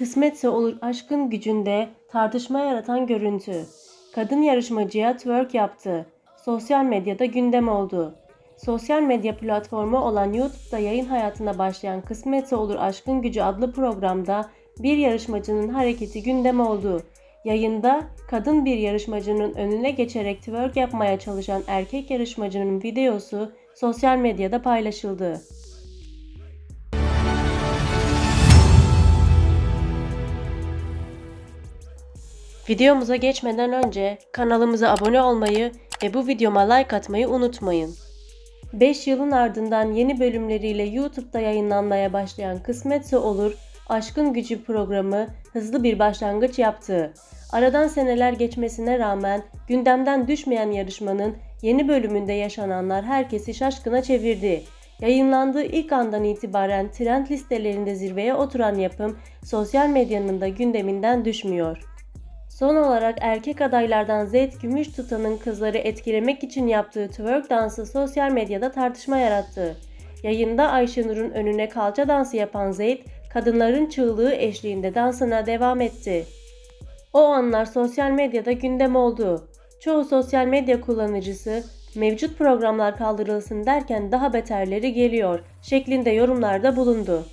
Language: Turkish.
Kısmetse olur aşkın gücünde tartışma yaratan görüntü. Kadın yarışmacıya twerk yaptı. Sosyal medyada gündem oldu. Sosyal medya platformu olan YouTube'da yayın hayatına başlayan Kısmetse Olur Aşkın Gücü adlı programda bir yarışmacının hareketi gündem oldu. Yayında kadın bir yarışmacının önüne geçerek twerk yapmaya çalışan erkek yarışmacının videosu sosyal medyada paylaşıldı. Videomuza geçmeden önce kanalımıza abone olmayı ve bu videoma like atmayı unutmayın. 5 yılın ardından yeni bölümleriyle YouTube'da yayınlanmaya başlayan Kısmetse Olur, Aşkın Gücü programı hızlı bir başlangıç yaptı. Aradan seneler geçmesine rağmen gündemden düşmeyen yarışmanın yeni bölümünde yaşananlar herkesi şaşkına çevirdi. Yayınlandığı ilk andan itibaren trend listelerinde zirveye oturan yapım sosyal medyanın da gündeminden düşmüyor. Son olarak erkek adaylardan Zeyt Gümüş Tutan'ın kızları etkilemek için yaptığı twerk dansı sosyal medyada tartışma yarattı. Yayında Ayşenur'un önüne kalça dansı yapan Zeyt, kadınların çığlığı eşliğinde dansına devam etti. O anlar sosyal medyada gündem oldu. Çoğu sosyal medya kullanıcısı mevcut programlar kaldırılsın derken daha beterleri geliyor şeklinde yorumlarda bulundu.